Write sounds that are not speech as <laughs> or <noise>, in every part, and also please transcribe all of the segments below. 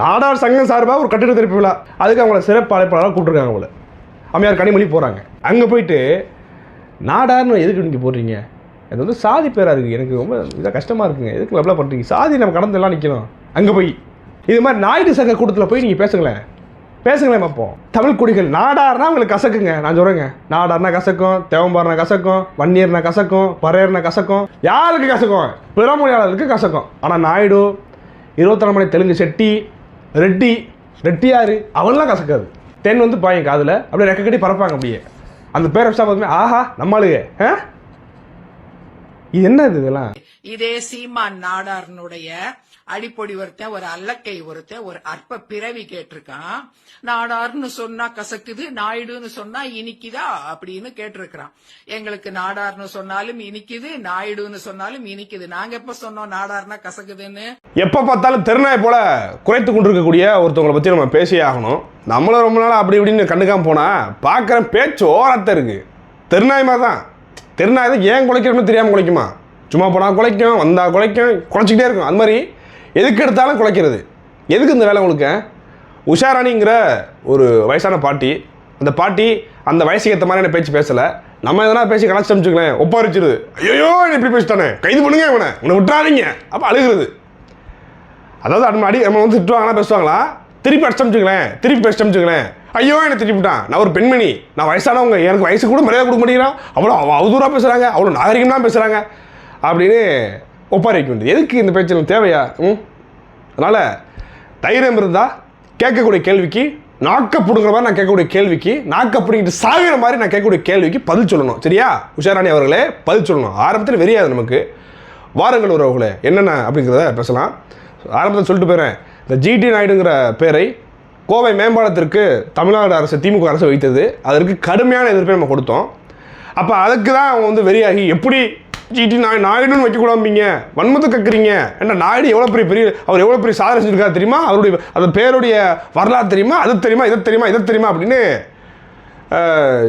நாடார் சங்கம் சார்பாக ஒரு கட்டிட திருப்பி விழா. அதுக்கு அவங்கள சிறப்பு அழைப்பாளராக கூப்பிட்டுருக்காங்க அவங்கள. அம்மையார் கனிமொழி போகிறாங்க அங்கே போயிட்டு நாடார்னு எதுக்கு நீங்கள் போடுறீங்க? அது வந்து சாதி பேராக இருக்குது எனக்கு ரொம்ப இதாக கஷ்டமாக இருக்குங்க. எதுக்கு அப்படிலாம் பண்ணுறீங்க சாதி நம்ம கடந்து எல்லாம் நிற்கணும் அங்கே போய். இது மாதிரி நாயுடு சங்க கூட்டத்தில் போய் நீங்கள் பேசுங்களேன். பேசுங்களேன் பார்ப்போம் தமிழ் குடிகள் நாடார்னா உங்களுக்கு கசக்குங்க. நான் சொல்கிறேங்க நாடார்னா கசக்கும் தேவம்பார்னா கசக்கும் வன்னியர்னா கசக்கும் பறையர்னா கசக்கும். யாருக்கு கசக்கும்? பிறமொழியாளருக்கு கசக்கும். ஆனால் நாயுடு இருபத்தொன்னு மணி தெலுங்கு செட்டி ரெட்டி ரெட்டியார் அவன்லாம் கசக்காது. தென் வந்து பாயும் காதில். அப்படியே ரெக்க கட்டி பறப்பாங்க அப்படியே. அந்த பேர் வச்சா பார்த்துமே ஆஹா நம்மளுக்கு ஆ? இது என்ன இது இதெல்லாம்? இதே சீமான் நாடார்னுடைய அடிப்பொடி ஒருத்தன் ஒரு அல்லக்கை ஒருத்தன் ஒரு அற்ப பிறவி கேட்டிருக்கான். நாடார்னு சொன்னா கசக்குது நாயுடுன்னு சொன்னா இனிக்குதா அப்படின்னு கேட்டிருக்கிறான். எங்களுக்கு நாடார்னு சொன்னாலும் இனிக்குது நாயுடுன்னு சொன்னாலும் இனிக்குது. நாங்க எப்ப சொன்னோம் நாடார்னா கசக்குதுன்னு? எப்போ பார்த்தாலும் தெருநாய் போல குறைத்து கொண்டிருக்கக்கூடிய ஒருத்தவங்களை பற்றி நம்ம பேசியே ஆகணும். நம்மளும் ரொம்ப நாள் அப்படி இப்படின்னு கண்டுக்காம போனால் பார்க்குற பேச்சு ஓரத்தை இருக்கு. தெருநாய் மாதிரி தான் தெருநாய் ஏன் குலைக்கிறோம்னு தெரியாமல் குலைக்குமா? சும்மா போனால் குலைக்கும் வந்தால் குலைக்கும் குலைச்சிக்கிட்டே இருக்கும். அது மாதிரி எதுக்கு எடுத்தாலும் குலைக்கிறது. எதுக்கு இந்த வேலை உங்களுக்கு உஷாராணிங்கிற ஒரு வயசான பாட்டி அந்த பாட்டி அந்த வயசுக்கு ஏற்ற மாதிரியான பேச்சு பேசலை. நம்ம எதனா பேசி கலாச்சி அமைச்சுக்கலாம் ஒப்பாரிச்சிருது. ஐயோ இப்படி பேசிட்டானே? கைது பண்ணுங்க இவனை. உன்னை விட்டுறாதீங்க. அப்போ அழுகிறது. அதாவது அடி நம்ம வந்து திட்டுவாங்களா பேசுவாங்களா? திருப்பி அடிச்சமிச்சுங்களேன் திருப்பி பேசிட்டமிச்சுங்களேன் ஐயோ என்னை திட்டிவிட்டான் நான் ஒரு பெண்மணி. நான் வயசானவங்க. எனக்கு வயசு கூட மரியாதை கொடுக்க மாட்டேங்கிறான். அவ்வளோ அவன் அவதூறாக பேசுகிறாங்க அவ்வளோ நாகரிகம்லாம் பேசுகிறாங்க அப்படின்னு ஒப்பாரி வைக்க வேண்டியது எதுக்கு இந்த பேச்சு தேவையா? ம்? அதனால் தைரியம் இருந்தால் கேட்கக்கூடிய கேள்விக்கு நாக்க பிடுங்குற மாதிரி நான் கேட்கக்கூடிய கேள்விக்கு நாக்க பிடிங்கிட்டு சாகிற மாதிரி நான் கேட்கக்கூடிய கேள்விக்கு பதில் சொல்லணும். சரியா? உஷாராணி அவர்களே பதில் சொல்லணும். ஆரம்பத்தில் வெறியாது நமக்கு. வாரங்கள் உறவுகளே என்னென்ன அப்படிங்கிறத பேசலாம். ஆரம்பத்தில் சொல்லிட்டு போயிடுறேன். இந்த ஜிடி நாயுடுங்கிற பேரை கோவை மேம்பாலத்திற்கு தமிழ்நாடு அரசு திமுக அரசு வைத்தது. அதற்கு கடுமையான எதிர்ப்பை நம்ம கொடுத்தோம். அப்போ அதுக்கு தான் அவங்க வந்து வெறியாகி எப்படி ஜிடி நாய் நாயுடுன்னு வைக்கக்கூடாம்பீங்க வன்மத்தை கக்குறீங்க. ஏன்னா நாயுடு எவ்வளோ பெரிய பெரிய அவர் எவ்வளோ பெரிய சாதனை செஞ்சுருக்காரு தெரியுமா? அவருடைய அந்த பேருடைய வரலாறு தெரியுமா? அது தெரியுமா? இதை தெரியுமா? இதை தெரியுமா? அப்படின்னு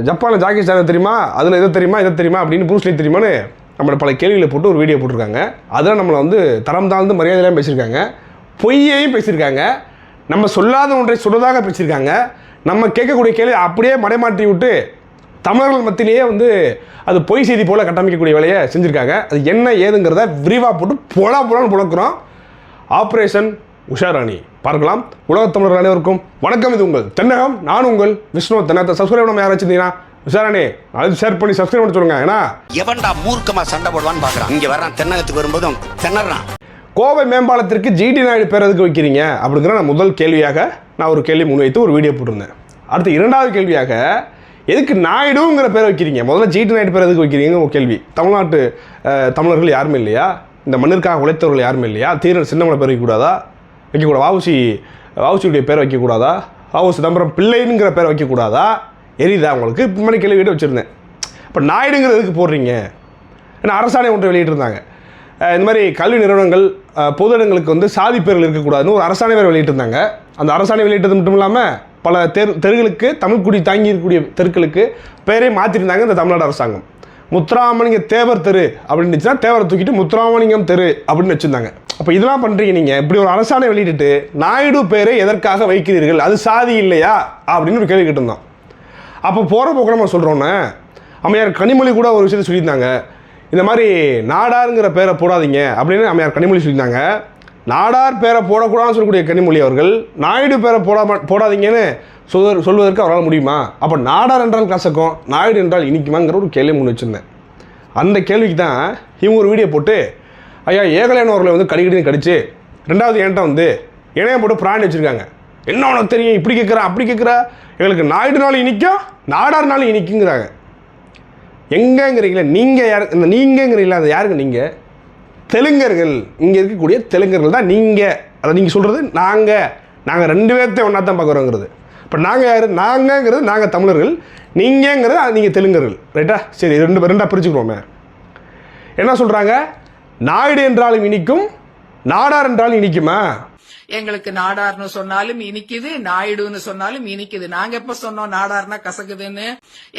ஜப்பானில் ஜாக்கி சான் தெரியுமா? அதில் இதை தெரியுமா? இதை தெரியுமா? அப்படின்னு ப்ரூஸ்லி தெரியுமான்னு நம்மளை பல கேள்விகளை போட்டு ஒரு வீடியோ போட்டிருக்காங்க. அதில் நம்மளை வந்து தரம் தாழ்ந்து மரியாதையெல்லாம் பேசியிருக்காங்க. பொய்யையும் பேசியிருக்காங்க. நம்ம சொல்லாத ஒன்றை சொன்னதாக பிரிச்சிருக்காங்க. நம்ம கேட்கக்கூடிய கேள்வி அப்படியே மடைமாற்றி விட்டு தமிழர்கள் மத்தியிலேயே வந்து அது பொய் செய்தி போல் கட்டமைக்கக்கூடிய வேலையை செஞ்சுருக்காங்க. அது என்ன ஏதுங்கிறத விரிவாக போட்டு பொலா பொலான்னு புழக்கிறோம் ஆப்ரேஷன் உஷாராணி. பார்க்கலாம். உலக தமிழர்கள் அனைவருக்கும் வணக்கம். இது உங்கள் தென்னகம். நான் உங்கள் விஷ்ணு தென்னத்தை சப்ஸ்கிரைப் பண்ண யாராச்சும் இருந்தீங்கன்னா உஷாராணி அது ஷேர் பண்ணி சப்ஸ்கிரைப் பண்ணி சொல்லுங்க. ஏன்னா எவன்டா மூர்க்கமா சண்டை போடுவான்னு பார்க்குறான் இங்கே வர்றான் தென்னகத்துக்கு வரும்போது அவன் திணறான். கோவை மேம்பாலத்திற்கு ஜிடி நாயுடு பேர் எதுக்கு வைக்கிறீங்க? அப்படிங்கிற நான் முதல் கேள்வியாக நான் ஒரு கேள்வி முன்வைத்து ஒரு வீடியோ போட்டிருந்தேன். அடுத்து இரண்டாவது கேள்வியாக எதுக்கு நாயுடுங்கிற பேர் வைக்கிறீங்க? முதல்ல ஜிடி நாயுடு பேர் எதுக்கு வைக்கிறீங்க ஒரு கேள்வி. தமிழ்நாட்டு தமிழர்கள் யாருமே இல்லையா? இந்த மண்ணிற்காக உழைத்தவர்கள் யாருமே இல்லையா? தீரன் சின்னமலை பேர் வைக்கக்கூடாதா? வைக்கக்கூடாது வாவுசி வாவுசியுடைய பேர் வைக்கக்கூடாதா? வாவு சிதம்பரம் பிள்ளைங்கிற பேர் வைக்கக்கூடாதா? எரியுதா உங்களுக்கு? இந்த கேள்வி கேட்டு வச்சுருந்தேன். இப்போ நாயுடுங்கிறதுக்கு போடுறீங்க? ஏன்னா அரசாணை ஒன்று வெளியிட்டிருந்தாங்க. இந்த மாதிரி கல்வி நிறுவனங்கள் பொது இடங்களுக்கு வந்து சாதி பேர்கள் இருக்கக்கூடாதுன்னு ஒரு அரசாணை வேறு வெளியிட்டிருந்தாங்க. அந்த அரசாணை வெளியிட்டது மட்டும் இல்லாமல் பல தெரு தெருகளுக்கு தமிழ் குடி தாங்கி இருக்கக்கூடிய தெருக்களுக்கு பேரே மாற்றிருந்தாங்க இந்த தமிழ்நாடு அரசாங்கம். முத்துராமலிங்க தேவர் தெரு அப்படின்னு தேவரை தூக்கிட்டு முத்துராமலிங்கம் தெரு அப்படின்னு வச்சுருந்தாங்க. அப்போ இதெல்லாம் பண்ணுறீங்க நீங்கள் இப்படி ஒரு அரசாணை வெளியிட்டுட்டு நாயுடு பேரை எதற்காக வைக்கிறீர்கள்? அது சாதி இல்லையா? அப்படின்னு ஒரு கேள்வி கேட்டிருந்தோம். அப்போ போகிற போக்கில் நம்ம சொல்கிறோன்னே அம்மையார் கனிமொழி கூட ஒரு விஷயத்தை சொல்லியிருந்தாங்க. இந்த மாதிரி நாடாருங்கிற பேரை போடாதீங்க அப்படின்னு அம்மையார் கனிமொழி சொல்லியிருந்தாங்க. நாடார் பேரை போடக்கூடாதுன்னு சொல்லக்கூடிய கனிமொழி அவர்கள் நாயுடு பேரை போடாம போடாதீங்கன்னு சொல்வது சொல்வதற்கு அவரால் முடியுமா? அப்போ நாடார் என்றால் கசக்கும் நாயுடு என்றால் இனிக்குமாங்கிற ஒரு கேள்வி முன் வச்சுருந்தேன். அந்த கேள்விக்கு தான் இவங்க ஒரு வீடியோ போட்டு ஐயா ஏகலையானவர்களை வந்து கடிக்கடின்னு கடிச்சு ரெண்டாவது என்கிட்ட வந்து இணையம் போட்டு பிராணி வச்சுருக்காங்க. என்ன உனக்கு தெரியும்? இப்படி கேட்குறா அப்படி கேட்குறா எங்களுக்கு நாயுடுனாலும் இனிக்கும் நாடார்னாலும் இனிக்குங்கிறாங்க. எங்கேங்கிறீங்களே நீங்கள் யார் இந்த நீங்கங்கிறீங்களா அது யாருங்க நீங்கள் தெலுங்கர்கள். இங்கே இருக்கக்கூடிய தெலுங்கர்கள் தான் நீங்கள் அதை நீங்கள் சொல்கிறது நாங்கள் நாங்கள் ரெண்டு பேர்த்தையும் ஒன்றா தான் பார்க்குறோங்கிறது. இப்போ நாங்கள் யார்? நாங்கங்கிறது நாங்கள் தமிழர்கள். நீங்கங்கிறது நீங்கள் தெலுங்கர்கள். ரைட்டா சரி ரெண்டு ரெண்டாக பிரிச்சுக்கிறோமே என்ன சொல்கிறாங்க நாயுடு என்றாலும் இனிக்கும் நாடார் என்றாலும் இனிக்குமா? எங்களுக்கு நாடார்னு சொன்னாலும் இனிக்குது நாயுடுன்னு சொன்னாலும் இனிக்குது. நாங்க எப்ப சொன்னோம் நாடார்னா கசக்குதுன்னு?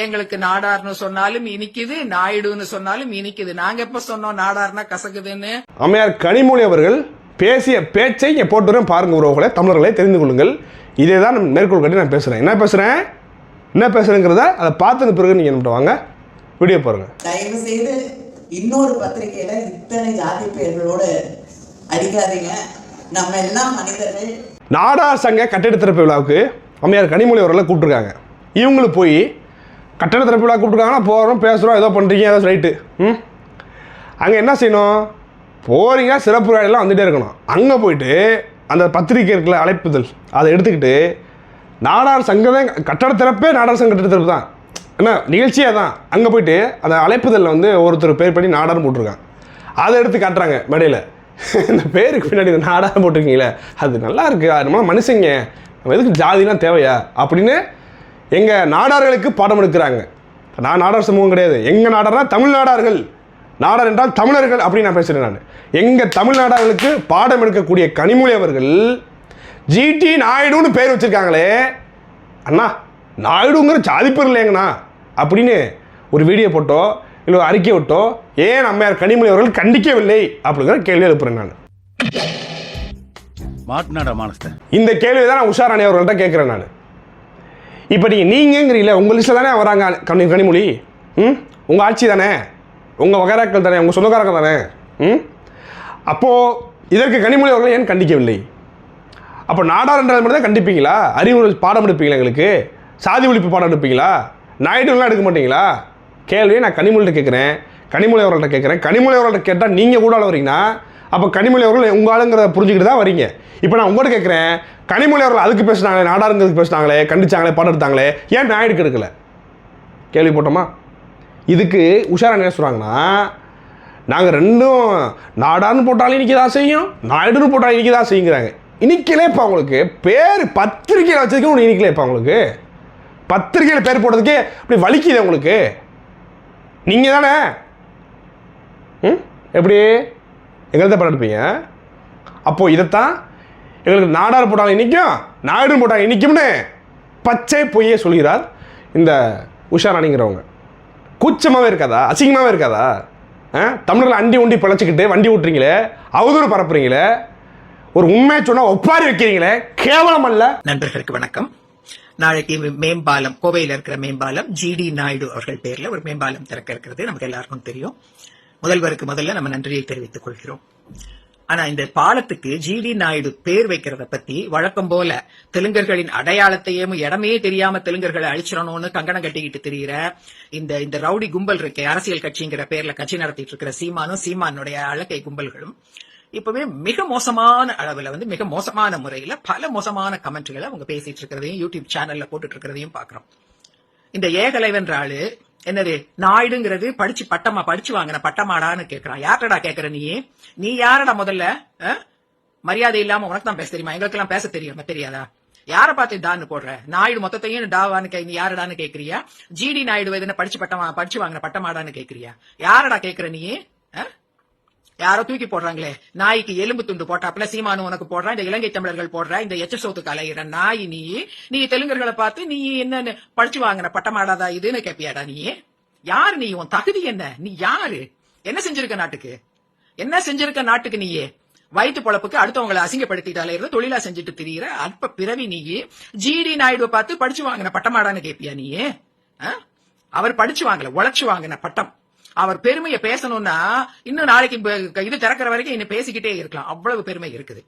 எங்களுக்கு நாடார்னு சொன்னாலும் இனிக்குது நாயுடுன்னு சொன்னாலும் இனிக்குது. நாங்க எப்ப சொன்னோம் நாடார்னா கசக்குதுன்னு? அம்மையார் கனிமொழி அவர்கள் பேசிய பேச்சை இங்கே போட்டுறேன் பாருங்க உறவுகளை தமிழர்களை தெரிந்து கொள்ளுங்கள். இதே தான் நான் மேற்கோள் கட்டி நான் பேசுகிறேன் என்ன பேசுகிறேன் என்ன பேசுகிறேங்கிறத அதை பார்த்துன பிறகு நீங்கள் என்ன வாங்க. வீடியோ பாருங்கள் தயவு செய்து இன்னொரு பத்திரிக்கையில இத்தனை ஜாதி பெயர்களோடு அடிக்காதீங்க. நம்ம எல்லாம் மனிதர்கள். நாடார் சங்க கட்டிட திறப்பு விழாவுக்கு அம்மையார் கனிமொழி அவர்களை கூப்பிட்ருக்காங்க இவங்களுக்கு போய் கட்டட திறப்பு விழா கூப்பிட்ருக்காங்கன்னா போகிறோம் பேசுகிறோம் ஏதோ பண்ணுறீங்க ஏதோ ரைட்டு ம்? அங்கே என்ன செய்யணும்? போகிறீங்க சிறப்பு விழாலாம் வந்துகிட்டே இருக்கணும். அங்கே போயிட்டு அந்த பத்திரிக்கை இருக்கிற அழைப்புதல் அதை எடுத்துக்கிட்டு நாடார் சங்கமே கட்டட திறப்பே நாடார் சங்க கட்டட திறப்பு தான். என்ன நிகழ்ச்சியே தான் அங்கே போயிட்டு அந்த அழைப்புதலில் வந்து ஒருத்தர் பேர் பண்ணி நாடார்னு போட்டிருக்காங்க. அதை எடுத்து காட்டுறாங்க மேடையில். இந்த பேருக்கு பின்னாடி இந்த நாடாக போட்டிருக்கீங்களே அது நல்லா இருக்கு. அது நம்ம மனுஷங்க. நம்ம எதுக்கு ஜாதிலாம் தேவையா? அப்படின்னு எங்கள் நாடார்களுக்கு பாடம் எடுக்கிறாங்க. நான் நாடார் சமூகம் கிடையாது. எங்கள் நாடார்னா தமிழ் நாடார்கள். நாடார் என்றால் தமிழர்கள் அப்படின்னு நான் பேசுகிறேன் நான். எங்கள் தமிழ்நாடார்களுக்கு பாடம் எடுக்கக்கூடிய கனிமொழி அவர்கள் ஜிடி நாயுடுன்னு பேர் வச்சுருக்காங்களே. அண்ணா நாயுடுங்கிற ஜாதி இல்லைங்கண்ணா அப்படின்னு ஒரு வீடியோ போட்டோ இல்லை ஒரு அறிக்கை விட்டோ ஏன் அம்மையார் கனிமொழி அவர்கள் கண்டிக்கவில்லை? அப்படிங்கிற கேள்வி எழுப்புறேன் நான். இந்த கேள்வி தான் நான் உஷாராணி அவர்கள்ட்ட கேட்குறேன் நான். இப்போ நீங்கள் நீங்கங்கிறீங்களே உங்கள் லிஸ்ட்டில் தானே வராங்க கனி கனிமொழி? ம்? உங்கள் ஆட்சி தானே? உங்கள் வகராக்கள் தானே? உங்கள் சொந்தக்காரர்கள் தானே? ம்? அப்போது இதற்கு கனிமொழி அவர்கள் ஏன் கண்டிக்கவில்லை? அப்போ நாடார் என்றால் மட்டும் தான் கண்டிப்பீங்களா? அறிவுரை பாடம் எடுப்பீங்களா எங்களுக்கு? சாதி ஒழிப்பு பாடம் எடுப்பீங்களா? நாயுடுலாம் எடுக்க மாட்டீங்களா? கேள்வியை நான் கனிமொழிகிட்ட கேட்குறேன். கனிமொழி அவர்கள்ட்ட கேட்குறேன். கனிமொழி அவர்கள்ட்ட கேட்டால் நீங்கள் கூட ஆள் வரீங்கன்னா அப்போ கனிமொழி அவர்கள் உங்கள் ஆளுங்கிறத புரிஞ்சுக்கிட்டு தான் வரீங்க இப்போ நான் உங்கள்கிட்ட கேட்குறேன் கனிமொழி அவர்கள் அதுக்கு பேசுனாங்களே நாடாருங்கிறதுக்கு பேசுனாங்களே கண்டிச்சாங்களே பாடம் எடுத்தாங்களே ஏன் நாயுடுக்கு எடுக்கல கேள்வி போட்டோமா? இதுக்கு உஷாரா என்ன சொல்கிறாங்கன்னா நாங்கள் ரெண்டும் நாடான்னு போட்டாலும் இன்னைக்கு தான் செய்யும் நாயுடுன்னு போட்டாலும் இன்னைக்கு தான் செய்யுங்கிறாங்க. இன்னைக்கிலேப்பா உங்களுக்கு பேர் பத்திரிக்கையில் வச்சதுக்கு ஒன்று இன்னைக்கிலேப்பா உங்களுக்கு பத்திரிக்கையில் பேர் போட்டதுக்கே அப்படி வலிக்குது உங்களுக்கு? நீங்கள் தானே ம்? எப்படி? எங்கள்தான் படம் எடுப்பீங்க? அப்போது இதைத்தான் எங்களுக்கு நாடார் போட்டாங்க இன்றைக்கும் நாயுடுன்னு போட்டாங்க இன்றைக்கும்னு பச்சை பொய்யே சொல்கிறார் இந்த உஷாராணிங்கிறவங்க கூச்சமாகவே இருக்காதா? அசிங்கமாகவே இருக்காதா? ஆ? அண்டி உண்டி பிழைச்சிக்கிட்டு வண்டி விட்டுறீங்களே அவதூறு பரப்புறீங்களே ஒரு உண்மையை சொன்னால் ஒப்பாரி வைக்கிறீங்களே கேவலம் அல்ல நண்பர்களுக்கு வணக்கம். நாளைக்கு மேம்பாலம் கோவையில் இருக்கிற மேம்பாலம் ஜிடி நாயுடு அவர்கள் பேர்ல ஒரு மேம்பாலம் திறக்க இருக்கிறது நமக்கு எல்லாருக்கும் தெரியும். முதல்வருக்கு முதல்ல நம்ம நன்றியை தெரிவித்துக் கொள்கிறோம். ஆனா இந்த பாலத்துக்கு ஜிடி நாயுடு பேர் வைக்கிறத பத்தி வழக்கம் போல தெலுங்கர்களின் அடையாளத்தையும் இடமே தெரியாம தெலுங்கர்களை அழிச்சிடணும்னு கங்கணம் கட்டிக்கிட்டு தெரிகிற இந்த இந்த ரவுடி கும்பல் இருக்கே அரசியல் கட்சிங்கிற பேர்ல கட்சி நடத்திட்டு இருக்கிற சீமானும் சீமானுடைய அழகை கும்பல்களும் இப்பவே மிக மோசமான அளவுல வந்து மிக மோசமான முறையில பல மோசமான கமெண்ட்களை அவங்க பேசிட்டு இருக்கிறதையும் யூடியூப் சேனல்ல போட்டுட்டு இருக்கிறதையும் பாக்குறோம் இந்த ஏகலைவன் ஆளு என்னது நாயுடுங்கிறது படிச்சு பட்டமா படிச்சு வாங்கின பட்டமாடான்னு கேக்குறான். யார்டா கேக்குற நீ? நீ யாரடா முதல்ல? ஆ? மரியாதை இல்லாம உனக்கு தான் பேச தெரியுமா? எங்களுக்கு எல்லாம் பேச தெரியும்? தெரியாதா? யார பார்த்து டான்னு போடுற? நாயுடு மொத்தத்தையும் டாவான்னு கே நீ யாரடான்னு கேக்குறியா? ஜிடி நாயுடு எதுன்னு படிச்சு பட்டமா படிச்சு வாங்கின பட்டமாடான்னு கேக்குறியா? யாரடா கேக்குற நீ? ஆ? யாரோ தூக்கி போடுறாங்களே. நாய்க்கு எலும்பு துண்டு போட்டாப்புல சீமானு உனக்கு போடுறான் இந்த இலங்கை தமிழர்கள் போடுற இந்த எச்ச சோத்துக்கு அலையிற நாய் நீ. நீ தெலுங்கர்களை பார்த்து நீ என்ன படிச்சு வாங்கின பட்டமாடாதா இதுன்னு கேப்பியாடா நீ. யாரு நீ? உன் தகுதி என்ன? நீ யாரு? என்ன செஞ்சிருக்க நாட்டுக்கு? என்ன செஞ்சிருக்க நாட்டுக்கு நீயே வயிற்று பொழப்புக்கு அடுத்தவங்களை அசிங்கப்படுத்திட்டாலே இருந்து தொழிலா செஞ்சுட்டு திரியிற அற்ப பிறவி நீ. ஜிடி நாயுடுவை பார்த்து படிச்சு வாங்கின பட்டமாடான்னு கேப்பியா நீ? ஆ? அவர் படிச்சு வாங்கல உழைச்சு வாங்கின பட்டம். அவர் பெருமையை பேசணும்னா இன்னும் நாளைக்கு இது திறக்கிற வரைக்கும் இன்னும் பேசிக்கிட்டே இருக்கலாம். அவ்வளவு பெருமை இருக்குது.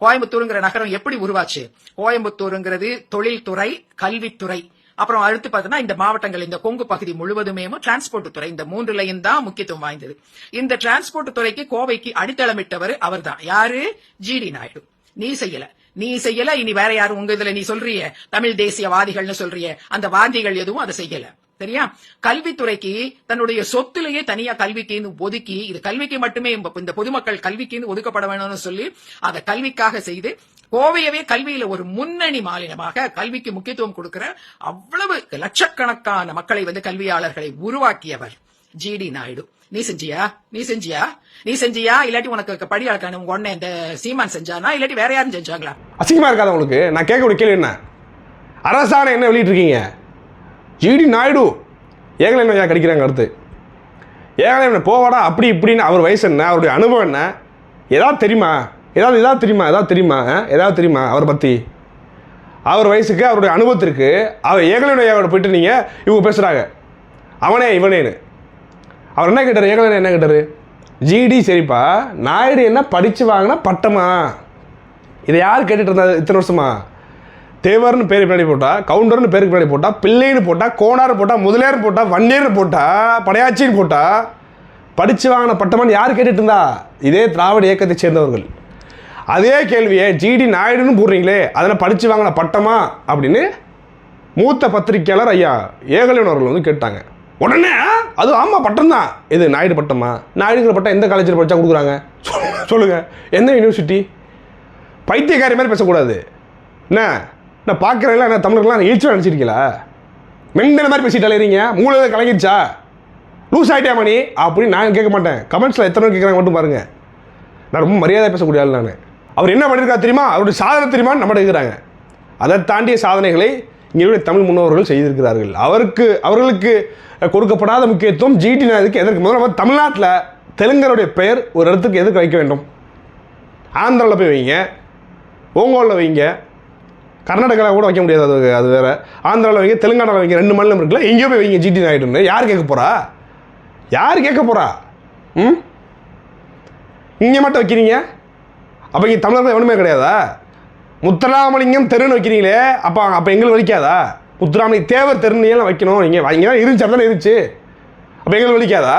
கோயம்புத்தூருங்கிற நகரம் எப்படி உருவாச்சு? கோயம்புத்தூருங்கிறது தொழில்துறை கல்வித்துறை. அப்புறம் அடுத்து பார்த்தோம்னா இந்த மாவட்டங்கள் இந்த கொங்கு பகுதி முழுவதுமே டிரான்ஸ்போர்ட் துறை. இந்த மூன்றுலையும் தான் முக்கியத்துவம் வாய்ந்தது. இந்த டிரான்ஸ்போர்ட் துறைக்கு கோவைக்கு அடித்தளமிட்டவர் அவர்தான். யாரு? ஜிடி நாயுடு. நீ செய்யல. நீ செய்யல இனி வேற யாரும் உங்க இதுல நீ சொல்றிய. தமிழ் தேசியவாதிகள்னு சொல்றிய. அந்த வாதிகள் எதுவும் அதை செய்யல. சரியா? கல்வித்துறைக்கு தன்னுடைய சொத்துலயே தனியா கல்விக்குன்னு ஒதுக்கி இது கல்விக்கு மட்டுமே இந்த- பொதுமக்கள் கல்விக்குன்னு ஒதுக்கப்பட வேணும்னு சொல்லி அதை கல்விக்காக செய்து கோவையவே கல்வியில ஒரு முன்னணி மாநிலமாக கல்விக்கு முக்கியத்துவம் கொடுக்கிற அவ்வளவு லட்சக்கணக்கான மக்களை வந்து கல்வியாளர்களை உருவாக்கியவர் ஜிடி நாயுடு. நீ செஞ்சியா? நீ செஞ்சியா? நீ செஞ்சியா? இல்லாட்டி உனக்கு படி அளக்கான உங்க இந்த சீமான் செஞ்சானா? இல்லாட்டி வேற யாரும் செஞ்சாங்களா? அசிங்கமா இருக்காது உங்களுக்கு? நான் கேட்கக்கூடிய கேள்வி என்ன? அரசாணை என்ன வெளியிட்டிருக்கீங்க? ஜிடி நாயுடு. ஏகலைவன் ஐயா கடிக்கிறாங்க அடுத்து. ஏகலைவன் போவாடா அப்படி இப்படின்னு அவர் வயசு என்ன அவருடைய அனுபவம் என்ன? ஏதாவது தெரியுமா? ஏதாவது ஏதாவது தெரியுமா? ஏதாவது தெரியுமா? ஏதாவது தெரியுமா அவரை பற்றி அவர் வயசுக்கு அவருடைய அனுபவத்திற்கு அவர் ஏகலையுடைய போயிட்டு நீங்கள் இவங்க பேசுகிறாங்க அவனே இவனேன்னு. அவர் என்ன கேட்டார்? ஏகலைவன் என்ன கேட்டார்? ஜிடி சரிப்பா நாயுடு என்ன படித்து வாங்கினா பட்டமா? இதை யார் கேட்டுட்டு இருந்தா இத்தனை வருஷமா? தேவர்னு பேர் பின்னாடி போட்டால் கவுண்டர்னு பேருக்கு பின்னாடி போட்டால் பிள்ளைன்னு போட்டால் கோனார் போட்டால் முதலியார் போட்டால் வன்னியர்னு போட்டால் படையாச்சின்னு போட்டால் படித்து வாங்கின பட்டமான்னு யார் கேட்டுட்டு இருந்தா? இதே திராவிட இயக்கத்தை சேர்ந்தவர்கள். அதே கேள்வியை ஜிடி நாயுடுன்னு போடுறீங்களே அதில் படித்து வாங்கின பட்டமா? அப்படின்னு மூத்த பத்திரிக்கையாளர் ஐயா ஏகலைவன் அவர்கள் வந்து கேட்டாங்க. உடனே அது ஆமாம் பட்டம் தான் இது நாயுடு பட்டமா? நாயுடுங்கிற பட்டம் எந்த காலேஜில் படித்தா கொடுக்குறாங்க? சொல்லுங்கள் சொல்லுங்க. எந்த யூனிவர்சிட்டி பைத்தியக்காரி மாதிரி பேசக்கூடாது. என்ன? நான் பார்க்குறேன்ல நான் தமிழர்கள்லாம் எழுச்சி நினச்சிருக்கீங்களா? மெண்டன மாதிரி பேசிட்டு அலையிறீங்க மூளை கலங்கிடுச்சா லூஸ் ஆகிட்டே மணி. அப்படின்னு நான் கேட்க மாட்டேன். கமெண்ட்ஸில் எத்தனை கேட்குறாங்க மட்டும் பாருங்கள் நான் ரொம்ப மரியாதை பேசக்கூடிய ஆள் நான். அவர் என்ன பண்ணியிருக்காரு தெரியுமா? அவருடைய சாதனை தெரியுமா? நம்ம இருக்கிறாங்க அதை தாண்டிய சாதனைகளை இங்கே தமிழ் முன்னோர்கள் செய்திருக்கிறார்கள். அவருக்கு அவர்களுக்கு கொடுக்கப்படாத முக்கியத்துவம் ஜிடி நாயுதுக்கு எதற்கு? முதல்ல நம்ம தமிழ்நாட்டில் தெலுங்கருடைய பெயர் ஒரு இடத்துக்கு எதுக்கு வைக்க வேண்டும்? ஆந்திராவில் போய் வைங்க. ஓங்கோலில் வைங்க. கர்நாடகாவில் கூட வைக்க முடியாது அது அது வேறு. ஆந்திராவில் வைங்க தெலுங்கானாவில் வைங்க ரெண்டு மாநிலம் இருக்குல்ல எங்கேயோ போய் வைங்க ஜிடி நாயுடுன்னு. யார் கேட்க போகிறா யார் கேட்க போகிறா ம்? இங்கே மட்டும் வைக்கிறீங்க? அப்போ இங்கே தமிழர்கள் எவனுமே கிடையாதா? முத்துராமலிங்கம் தெருன்னு வைக்கிறீங்களே அப்போ அப்போ எங்களுக்கு வலிக்காதா? முத்துராமலிங்க தேவர் தெருன்னு வைக்கணும். இங்கே இங்கே தான் இருந்துச்சு அப்படி இருந்துச்சு. அப்போ எங்களுக்கு வலிக்காதா?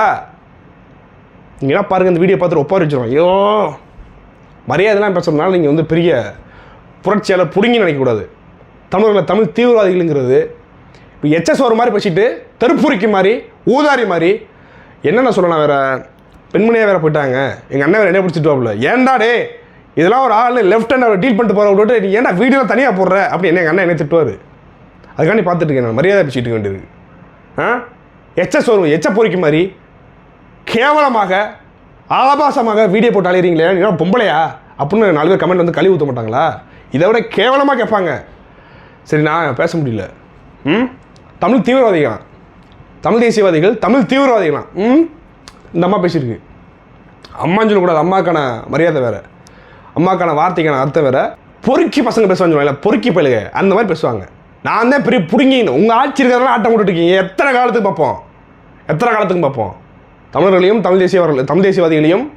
நீங்களாம் பாருங்கள் இந்த வீடியோ பார்த்துட்டு ஒப்பாரி வச்சிருவோம். ஐயோ! மரியாதைலாம் பேசுகிறதுனால நீங்கள் வந்து பெரிய புரட்சியாளர் புடுங்கி நினைக்கக்கூடாது. தமிழர்களை தமிழ் தீவிரவாதிகளுங்கிறது இப்போ எச்எஸ் ஒரு மாதிரி பேசிட்டு தெருப்புரிக்கு மாதிரி ஊதாரி மாதிரி என்னென்ன சொல்லலாம் வேற? பெண்மணியாக வேற போயிட்டாங்க. எங்கள் அண்ணன் வேற என்ன பிடிச்சிட்டு ஏன்டா டே இதெல்லாம் ஒரு ஆள் லெஃப்ட் ஹேண்ட் அவர் டீல் பண்ணிட்டு போகிற விட்டு நீ ஏன்டா வீடியோ தனியாக போடுற? அப்படின்னு எங்கள் அண்ணன் என்ன திட்டுவார். அதுக்காண்டி பார்த்துட்டு இருக்கேன் நான் மரியாதை பேசிட்டு இருக்க வேண்டியது ஆ? எச்எஸ் வரும் எச்ச பொறிக்கு மாதிரி கேவலமாக ஆபாசமாக வீடியோ போட்டு அலையிறீங்களே நீங்க பொம்பளையா? அப்படின்னு நாலு பேர் கமெண்ட் வந்து கழுவி ஊற்ற மாட்டாங்களா? இதை விட கேவலமாக கேட்பாங்க. சரி நான் பேச முடியல. ம்? தமிழ் தீவிரவாதிகளாம் தமிழ் தேசியவாதிகள் தமிழ் தீவிரவாதிகளாம் ம்? இந்த அம்மா பேசியிருக்கு. அம்மான்னு சொல்லக்கூடாது அம்மாக்கான மரியாதை வேறு. அம்மாக்கான வார்த்தைக்கான அர்த்தம் வேறு. பொறுக்கி பசங்க பேசுவாங்க சொல்லுவாங்க பொறுக்கி பயிலுக அந்த மாதிரி பேசுவாங்க. நான் தான் பெரிய பிடுங்கின்னு. உங்கள் ஆட்சி இருக்கிறதெல்லாம் ஆட்டம் இருக்கீங்க. எத்தனை காலத்துக்கு பார்ப்போம்? எத்தனை காலத்துக்கு பார்ப்போம்? தமிழர்களையும் தமிழ் தேசியவர்கள் தமிழ் தேசியவாதிகளையும்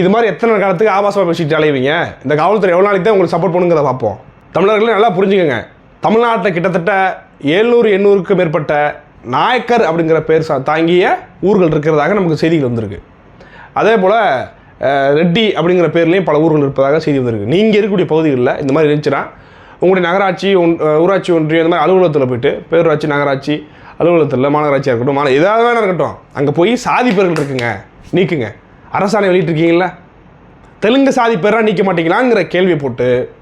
இது மாதிரி எத்தனை காலத்துக்கு ஆபாசமாக பேசிட்டு அலைவீங்க? இந்த காவல்துறை எவ்வளோ நாளைக்கு தான் உங்களுக்கு சப்போர்ட் பண்ணுங்கிறத பார்ப்போம். தமிழர்களை நல்லா புரிஞ்சுக்கோங்க. தமிழ்நாட்டில் கிட்டத்தட்ட ஏழ்நூறு எண்ணூறுக்கு மேற்பட்ட நாயக்கர் அப்படிங்கிற பேர் தாங்கிய ஊர்கள் இருக்கிறதாக நமக்கு செய்திகள் வந்திருக்கு. அதே போல் ரெட்டி அப்படிங்கிற பேர்லேயும் பல ஊர்கள் இருப்பதாக செய்தி வந்திருக்கு. நீங்கள் இருக்கக்கூடிய பகுதிகளில் இந்த மாதிரி இருந்துச்சுன்னா உங்களுடைய நகராட்சி ஒன் ஊராட்சி ஒன்றியம் இந்த மாதிரி அலுவலகத்தில் போயிட்டு பேரூராட்சி நகராட்சி அலுவலகத்தில் மாநகராட்சியாக இருக்கட்டும் மாந ஏதாவது வேணா இருக்கட்டும். அங்கே போய் சாதி பேர்கள் இருக்குங்க. நீக்குங்க. அரசாணை வெளியிட்டிருக்கீங்களா தெலுங்கு சாதி பேராக நீக்க மாட்டீங்களாங்கிற கேள்வியை போட்டு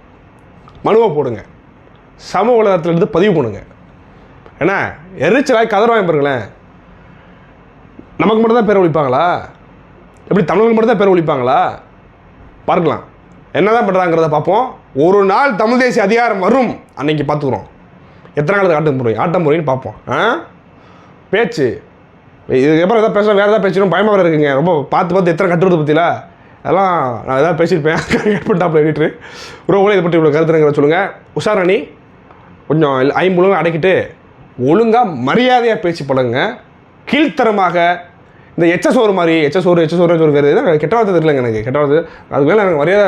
மனுவை போடுங்க. சம உலகத்திலிருந்து பதிவு பண்ணுங்க. ஏன்னா எரிச்சலாய் கதர் பாருங்களேன். நமக்கு மட்டும் தான் பேர் ஒழிப்பாங்களா? எப்படி தமிழர்கள் மட்டும் தான் பேர் ஒழிப்பாங்களா? பார்க்கலாம். என்னதான் பண்ணுறாங்கிறத பார்ப்போம். ஒரு நாள் தமிழ் தேசிய அதிகாரம் வரும். அன்னைக்கு பார்த்துக்குறோம். எத்தனை காலத்துக்கு ஆட்டம் முறை ஆட்டம் முறைன்னு பார்ப்போம். ஆ? பேச்சு. இதுக்கப்புறம் எதாவது பேச வேறு எதாவது பேசணும் பயமாக வேறு இருக்குங்க. ரொம்ப பார்த்து பார்த்து எத்தனை கட்டுறது பற்றியில அதெல்லாம் நான் எதாவது பேசியிருப்பேன். கட் பண்ணிட்டாப்ல எடிட்ரு உறவுகளை இதை பற்றி இவ்வளோ கருத்துங்கிற சொல்லுங்கள் உஷாரணி கொஞ்சம் இல்ல- ஐம்புலங்க அடக்கிட்டு ஒழுங்காக மரியாதையாக பேச்சு பழங்க கீழ்த்தரமாக இந்த எச்ச சோறு மாதிரி எச்ச சோறு எச்ச சோறு சோறு வேறு எதுவும் கெட்ட வார்த்தை தெரியலங்க எனக்கு கெட்ட வார்த்தை அதுக்கு மேலே எனக்கு மரியாதை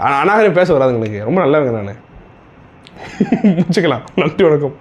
அஹ், பேச வராதுங்க எனக்கு. ரொம்ப நல்லவங்க நான். <laughs> முடிச்சுக்கலாம். நன்றி வணக்கம்.